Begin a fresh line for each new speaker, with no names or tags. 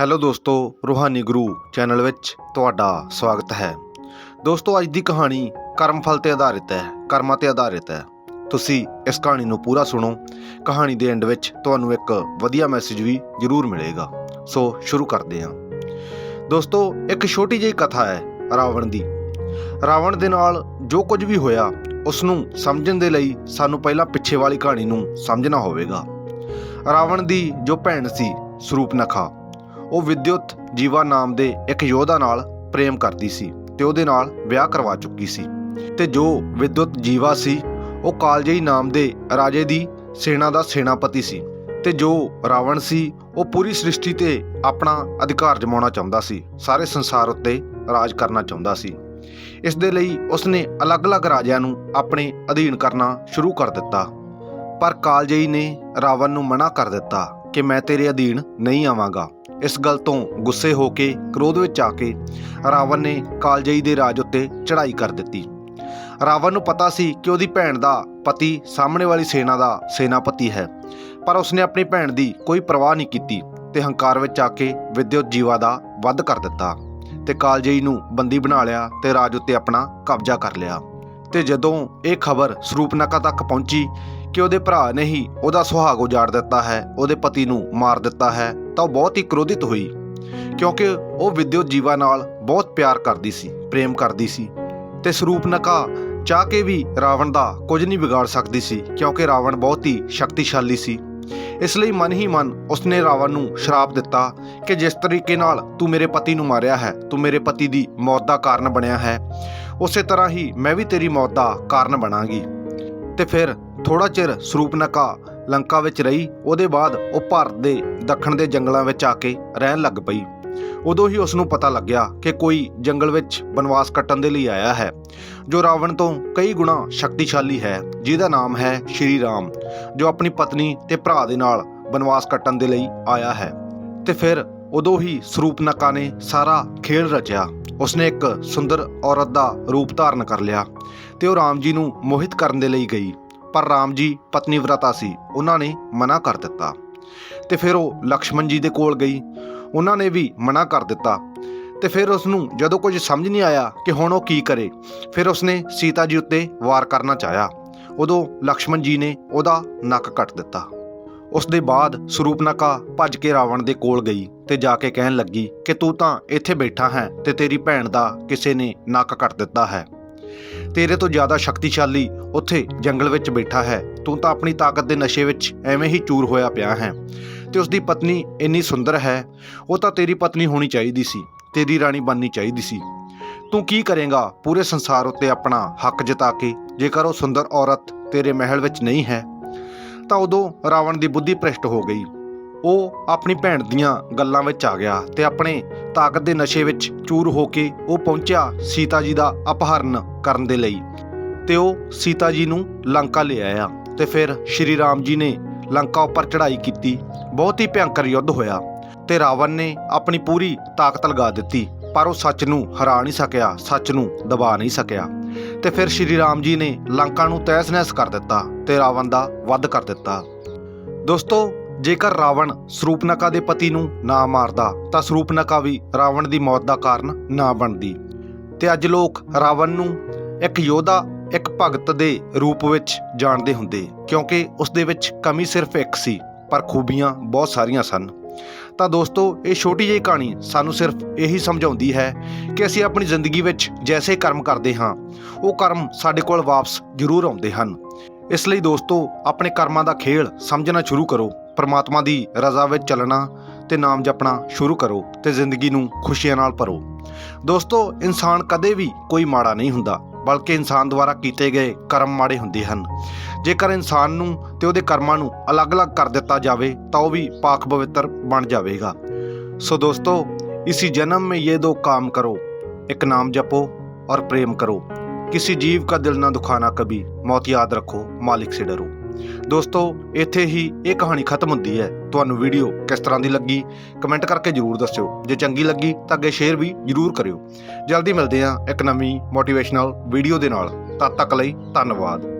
Hello ਦੋਸਤੋ, ਰੂਹਾਨੀ ਗੁਰੂ channel ਵਿੱਚ ਤੁਹਾਡਾ ਸਵਾਗਤ ਹੈ। ਦੋਸਤੋ, ਅੱਜ ਦੀ ਕਹਾਣੀ ਕਰਮ ਫਲ ਤੇ ਆਧਾਰਿਤ ਹੈ, ਕਰਮਾਂ ਤੇ ਆਧਾਰਿਤ ਹੈ। ਤੁਸੀਂ ਇਸ ਕਹਾਣੀ ਨੂੰ ਪੂਰਾ ਸੁਣੋ। ਕਹਾਣੀ ਦੇ ਐਂਡ ਵਿੱਚ ਤੁਹਾਨੂੰ ਇੱਕ ਵਧੀਆ ਮੈਸੇਜ ਵੀ ਜ਼ਰੂਰ ਮਿਲੇਗਾ। ਸੋ ਸ਼ੁਰੂ ਕਰਦੇ ਹਾਂ। ਦੋਸਤੋ, ਇੱਕ ਛੋਟੀ ਜਿਹੀ ਕਥਾ ਹੈ ਰਾਵਣ ਦੀ। ਰਾਵਣ ਦੇ ਨਾਲ ਜੋ ਕੁਝ ਵੀ ਹੋਇਆ ਉਸ ਨੂੰ ਸਮਝਣ ਦੇ ਲਈ ਸਾਨੂੰ ਪਹਿਲਾਂ ਪਿੱਛੇ ਵਾਲੀ ਕਹਾਣੀ ਨੂੰ ਸਮਝਣਾ ਹੋਵੇਗਾ। ਰਾਵਣ ਦੀ ਜੋ ਭੈਣ ਸੀ, ਸਰੂਪਨਖਾ ਉਹ ਵਿਦਯੁਤ ਜੀਵਾ ਨਾਮ ਦੇ ਇੱਕ ਯੋਧਾ ਨਾਲ ਪ੍ਰੇਮ ਕਰਦੀ ਸੀ ਤੇ ਉਹਦੇ ਨਾਲ ਵਿਆਹ ਕਰਵਾ ਚੁੱਕੀ ਸੀ। ਤੇ ਜੋ ਵਿਦਯੁਤ ਜੀਵਾ ਸੀ, ਉਹ ਕਾਲਜਈ ਨਾਮ ਦੇ ਰਾਜੇ ਦੀ ਸੈਨਾ ਦਾ ਸੈਨਾਪਤੀ ਸੀ ਤੇ ਜੋ ਰਾਵਣ ਸੀ, ਉਹ ਪੂਰੀ ਸ੍ਰਿਸ਼ਟੀ ਤੇ ਆਪਣਾ ਅਧਿਕਾਰ ਜਮਾਉਣਾ ਚਾਹੁੰਦਾ ਸੀ, ਸਾਰੇ ਸੰਸਾਰ ਉੱਤੇ ਰਾਜ ਕਰਨਾ ਚਾਹੁੰਦਾ ਸੀ। ਇਸ ਦੇ ਲਈ ਉਸਨੇ ਅਲੱਗ-ਅਲੱਗ ਰਾਜਿਆਂ ਨੂੰ ਆਪਣੇ ਅਧੀਨ ਕਰਨਾ ਸ਼ੁਰੂ ਕਰ ਦਿੱਤਾ। ਪਰ ਕਾਲਜਈ ਨੇ ਰਾਵਣ ਨੂੰ ਮਨਾ ਕਰ ਦਿੱਤਾ ਕਿ ਮੈਂ ਤੇਰੇ ਅਧੀਨ ਨਹੀਂ ਆਵਾਂਗਾ। ਇਸ ਗੱਲ ਤੋਂ ਗੁੱਸੇ ਹੋ ਕੇ ਕ੍ਰੋਧ ਵਿੱਚ ਆ ਕੇ ਰਾਵਣ ਨੇ ਕਾਲਜਈ ਦੇ ਰਾਜ ਉੱਤੇ ਚੜ੍ਹਾਈ ਕਰ ਦਿੱਤੀ। ਰਾਵਣ ਨੂੰ ਪਤਾ ਸੀ ਕਿ ਉਹਦੀ ਭੈਣ ਦਾ ਪਤੀ ਸਾਹਮਣੇ ਵਾਲੀ ਸੈਨਾ ਦਾ ਸੈਨਾਪਤੀ ਹੈ, ਪਰ ਉਸਨੇ ਆਪਣੀ ਭੈਣ ਦੀ ਕੋਈ ਪਰਵਾਹ ਨਹੀਂ ਕੀਤੀ ਤੇ ਹੰਕਾਰ ਵਿੱਚ ਆ ਕੇ ਵਿਦਯੁਤ ਜੀਵਾ ਦਾ ਵੱਧ ਕਰ ਦਿੱਤਾ ਤੇ ਕਾਲਜਈ ਨੂੰ ਬੰਦੀ ਬਣਾ ਲਿਆ ਤੇ ਰਾਜ ਉੱਤੇ ਆਪਣਾ ਕਬਜ਼ਾ ਕਰ ਲਿਆ। ਤੇ ਜਦੋਂ ਇਹ ਖਬਰ ਸਰੂਪਨਖਾ ਤੱਕ ਪਹੁੰਚੀ ਕਿ ਉਹਦੇ ਭਰਾ ਨੇ ਹੀ ਉਹਦਾ ਸੁਹਾਗ ਉਜਾੜ ਦਿੱਤਾ ਹੈ, ਉਹਦੇ ਪਤੀ ਨੂੰ ਮਾਰ ਦਿੱਤਾ ਹੈ, ਤਾਂ ਉਹ ਬਹੁਤ ਹੀ ਕ੍ਰੋਧਿਤ ਹੋਈ। ਕਿਉਂਕਿ ਉਹ ਵਿਦਯੁਤ ਜੀਵਾ ਨਾਲ ਬਹੁਤ ਪਿਆਰ ਕਰਦੀ ਸੀ, ਪ੍ਰੇਮ ਕਰਦੀ ਸੀ ਤੇ ਸਰੂਪਨਕਾ ਚਾਹ ਕੇ ਵੀ ਰਾਵਣ ਦਾ ਕੁਝ ਨਹੀਂ ਵਿਗਾੜ ਸਕਦੀ ਸੀ, ਕਿਉਂਕਿ ਰਾਵਣ ਬਹੁਤ ਹੀ ਸ਼ਕਤੀਸ਼ਾਲੀ ਸੀ। ਇਸ ਲਈ ਮਨ ਹੀ ਮਨ ਉਸਨੇ ਰਾਵਣ ਨੂੰ ਸ਼ਰਾਪ ਦਿੱਤਾ ਕਿ ਜਿਸ ਤਰੀਕੇ ਨਾਲ ਤੂੰ ਮੇਰੇ ਪਤੀ ਨੂੰ ਮਾਰਿਆ ਹੈ, ਤੂੰ ਮੇਰੇ ਪਤੀ ਦੀ ਮੌਤ ਦਾ ਕਾਰਨ ਬਣਿਆ ਹੈ, ਉਸੇ ਤਰ੍ਹਾਂ ਹੀ ਮੈਂ ਵੀ ਤੇਰੀ ਮੌਤ ਦਾ ਕਾਰਨ ਬਣਾਂਗੀ। ਤੇ ਫਿਰ ਥੋੜਾ ਚਿਰ ਸਰੂਪਨਕਾ ਲੰਕਾ ਵਿੱਚ ਰਹੀ, ਉਹਦੇ ਬਾਅਦ ਉਹ ਭਾਰਤ ਦੇ ਦੱਖਣ ਦੇ ਜੰਗਲਾਂ ਵਿੱਚ ਆ ਕੇ ਰਹਿਣ ਲੱਗ ਪਈ। ਉਦੋਂ ਹੀ ਉਸ ਨੂੰ ਪਤਾ ਲੱਗਿਆ ਕਿ ਕੋਈ ਜੰਗਲ ਵਿੱਚ ਬਨਵਾਸ ਕੱਟਣ ਦੇ ਲਈ ਆਇਆ ਹੈ, ਜੋ ਰਾਵਣ ਤੋਂ ਕਈ ਗੁਣਾ ਸ਼ਕਤੀਸ਼ਾਲੀ ਹੈ, ਜਿਹਦਾ ਨਾਮ ਹੈ ਸ਼੍ਰੀ ਰਾਮ, ਜੋ ਆਪਣੀ ਪਤਨੀ ਤੇ ਭਰਾ ਦੇ ਨਾਲ ਬਨਵਾਸ ਕੱਟਣ ਦੇ ਲਈ ਆਇਆ ਹੈ। ਤੇ ਫਿਰ ਉਦੋਂ ਹੀ ਸਰੂਪਨਕਾ ਨੇ ਸਾਰਾ ਖੇਲ ਰਚਿਆ। ਉਸਨੇ ਇੱਕ ਸੁੰਦਰ ਔਰਤ ਦਾ ਰੂਪ ਧਾਰਨ ਕਰ ਲਿਆ ਤੇ ਉਹ ਰਾਮ ਜੀ ਨੂੰ ਮੋਹਿਤ ਕਰਨ ਦੇ ਲਈ ਗਈ। ਪਰ ਰਾਮ ਜੀ ਪਤਨੀ ਵਿਰਤਾ ਸੀ। ਉਹਨਾਂ ਨੇ ਮਨਾ ਕਰ ਦਿੱਤਾ। ਤੇ ਫਿਰ ਉਹ ਲਕਸ਼ਮਣ ਜੀ ਦੇ ਕੋਲ ਗਈ। ਉਹਨਾਂ ਨੇ ਵੀ ਮਨਾ ਕਰ ਦਿੱਤਾ। ਤੇ ਫਿਰ ਉਸ ਨੂੰ ਜਦੋਂ ਕੁਝ ਸਮਝ ਨਹੀਂ ਆਇਆ ਕਿ ਹੁਣ ਉਹ ਕੀ ਕਰੇ, ਫਿਰ ਉਸਨੇ ਸੀਤਾ ਜੀ ਉੱਤੇ ਵਾਰ ਕਰਨਾ ਚਾਹਿਆ। ਉਦੋਂ ਲਕਸ਼ਮਣ ਜੀ ਨੇ ਉਹਦਾ ਨੱਕ ਕੱਟ ਦਿੱਤਾ। ਉਸ ਦੇ ਬਾਅਦ ਸਰੂਪਨਕਾ ਭੱਜ ਕੇ ਰਾਵਣ ਦੇ ਕੋਲ ਗਈ ਤੇ ਜਾ ਕੇ ਕਹਿਣ ਲੱਗੀ ਕਿ ਤੂੰ ਤਾਂ ਇੱਥੇ ਬੈਠਾ ਹੈ ਤੇ ਤੇਰੀ ਭੈਣ ਦਾ ਕਿਸੇ ਨੇ ਨੱਕ ਕੱਟ ਦਿੱਤਾ ਹੈ। ਤੇਰੇ ਤੋਂ ਜ਼ਿਆਦਾ ਸ਼ਕਤੀਸ਼ਾਲੀ ਉੱਥੇ ਜੰਗਲ ਵਿੱਚ ਬੈਠਾ ਹੈ। ਤੂੰ ਤਾਂ ਆਪਣੀ ਤਾਕਤ ਦੇ ਨਸ਼ੇ ਵਿੱਚ ਐਵੇਂ ਹੀ ਚੂਰ ਹੋਇਆ ਪਿਆ ਹੈ। ਤੇ ਉਸ ਦੀ ਪਤਨੀ ਇੰਨੀ ਸੁੰਦਰ ਹੈ, ਉਹ ਤਾਂ ਤੇਰੀ ਪਤਨੀ ਹੋਣੀ ਚਾਹੀਦੀ ਸੀ, ਤੇਰੀ ਰਾਣੀ ਬਣਨੀ ਚਾਹੀਦੀ ਸੀ। ਤੂੰ ਕੀ ਕਰੇਗਾ ਪੂਰੇ ਸੰਸਾਰ ਉੱਤੇ ਆਪਣਾ ਹੱਕ ਜਤਾ ਕੇ, ਜੇਕਰ ਉਹ ਸੁੰਦਰ ਔਰਤ ਤੇਰੇ ਮਹਿਲ ਵਿੱਚ ਨਹੀਂ ਹੈ, ਤਾਂ ਉਦੋਂ ਰਾਵਣ ਦੀ ਬੁੱਧੀ ਭ੍ਰਿਸ਼ਟ ਹੋ ਗਈ। ਉਹ ਆਪਣੀ ਭੈਣ ਦੀਆਂ ਗੱਲਾਂ ਵਿੱਚ ਆ ਗਿਆ ਤੇ ਆਪਣੇ ਤਾਕਤ ਦੇ ਨਸ਼ੇ ਵਿੱਚ ਚੂਰ ਹੋ ਕੇ ਉਹ ਪਹੁੰਚਿਆ ਸੀਤਾ ਜੀ ਦਾ ਅਪਹਰਨ ਕਰਨ ਦੇ ਲਈ ਤੇ ਉਹ ਸੀਤਾ ਜੀ ਨੂੰ ਲੰਕਾ ਲੈ ਆਇਆ ਤੇ ਫਿਰ ਸ਼੍ਰੀ ਰਾਮ ਜੀ ਨੇ ਲੰਕਾ ਉੱਪਰ ਚੜ੍ਹਾਈ ਕੀਤੀ। ਬਹੁਤ ਹੀ ਭਿਅੰਕਰ ਯੁੱਧ ਹੋਇਆ ਤੇ ਰਾਵਣ ਨੇ ਆਪਣੀ ਪੂਰੀ ਤਾਕਤ ਲਗਾ ਦਿੱਤੀ, ਪਰ ਉਹ ਸੱਚ ਨੂੰ ਹਰਾ ਨਹੀਂ ਸਕਿਆ, ਸੱਚ ਨੂੰ ਦਬਾ ਨਹੀਂ ਸਕਿਆ। ਤੇ ਫਿਰ ਸ਼੍ਰੀ ਰਾਮ ਜੀ ਨੇ ਲੰਕਾ ਨੂੰ ਤਹਿਸ-ਨਹਿਸ ਕਰ ਦਿੱਤਾ ਤੇ ਰਾਵਣ ਦਾ ਵੱਧ ਕਰ ਦਿੱਤਾ। ਦੋਸਤੋ ਜੇਕਰ ਰਾਵਣ ਸਰੂਪਨਕਾ ਦੇ ਪਤੀ ਨੂੰ ਨਾ ਮਾਰਦਾ, ਤਾਂ ਸਰੂਪਨਕਾ ਵੀ ਰਾਵਣ ਦੀ ਮੌਤ ਦਾ ਕਾਰਨ ਨਾ ਬਣਦੀ। ਤੇ ਅੱਜ ਲੋਕ ਰਾਵਣ ਨੂੰ ਇੱਕ ਯੋਧਾ, ਇੱਕ ਭਗਤ ਦੇ ਰੂਪ ਵਿੱਚ ਜਾਣਦੇ ਹੁੰਦੇ, ਕਿਉਂਕਿ ਉਸ ਦੇ ਵਿੱਚ ਕਮੀ ਸਿਰਫ ਇੱਕ ਸੀ, ਪਰ ਖੂਬੀਆਂ ਬਹੁਤ ਸਾਰੀਆਂ ਸਨ। ਤਾਂ ਦੋਸਤੋ, ਇਹ ਛੋਟੀ ਜਿਹੀ ਕਹਾਣੀ ਸਾਨੂੰ ਸਿਰਫ ਇਹੀ ਸਮਝਾਉਂਦੀ ਹੈ ਕਿ ਅਸੀਂ ਆਪਣੀ ਜ਼ਿੰਦਗੀ ਵਿੱਚ ਜੈਸੇ ਕਰਮ ਕਰਦੇ ਹਾਂ, ਉਹ ਕਰਮ ਸਾਡੇ ਕੋਲ ਵਾਪਸ ਜ਼ਰੂਰ ਆਉਂਦੇ ਹਨ। ਇਸ ਲਈ ਦੋਸਤੋ, ਆਪਣੇ ਕਰਮਾਂ ਦਾ ਖੇਲ ਸਮਝਣਾ ਸ਼ੁਰੂ ਕਰੋ। ਪਰਮਾਤਮਾ ਦੀ ਰਜ਼ਾ ਵਿੱਚ ਚੱਲਣਾ ਤੇ ਨਾਮ ਜਪਣਾ ਸ਼ੁਰੂ ਕਰੋ ਤੇ ਜ਼ਿੰਦਗੀ ਨੂੰ ਖੁਸ਼ੀਆਂ ਨਾਲ ਭਰੋ ਦੋਸਤੋ ਇਨਸਾਨ ਕਦੇ ਵੀ ਕੋਈ ਮਾੜਾ ਨਹੀਂ ਹੁੰਦਾ ਬਲਕਿ ਇਨਸਾਨ ਦੁਆਰਾ ਕੀਤੇ ਗਏ ਕਰਮ ਮਾੜੇ ਹੁੰਦੇ ਹਨ ਜੇਕਰ ਇਨਸਾਨ ਨੂੰ ਤੇ ਉਹਦੇ ਕਰਮਾਂ ਨੂੰ ਅਲੱਗ-ਅਲੱਗ ਕਰ ਦਿੱਤਾ ਜਾਵੇ ਤਾਂ ਉਹ ਵੀ ਪਾਕ ਪਵਿੱਤਰ ਬਣ ਜਾਵੇਗਾ ਸੋ ਦੋਸਤੋ इसी जन्म में ये दो काम करो एक नाम जपो और प्रेम करो किसी जीव का दिल ना दुखाना कभी मौत याद रखो मालिक से डरो ਦੋਸਤੋ, ਇੱਥੇ ਹੀ ਇਹ ਕਹਾਣੀ ਖਤਮ ਹੁੰਦੀ ਹੈ। ਤੁਹਾਨੂੰ ਵੀਡੀਓ ਕਿਸ ਤਰ੍ਹਾਂ ਦੀ ਲੱਗੀ ਕਮੈਂਟ ਕਰਕੇ ਜਰੂਰ ਦੱਸਿਓ। ਜੇ ਚੰਗੀ ਲੱਗੀ, ਤਾਂ ਅੱਗੇ ਸ਼ੇਅਰ ਵੀ ਜਰੂਰ ਕਰਿਓ। ਜਲਦੀ ਮਿਲਦੇ ਹਾਂ ਇੱਕ ਨਵੀਂ ਮੋਟੀਵੇਸ਼ਨਲ ਵੀਡੀਓ ਦੇ ਨਾਲ। ਤਦ ਤੱਕ ਲਈ ਧੰਨਵਾਦ।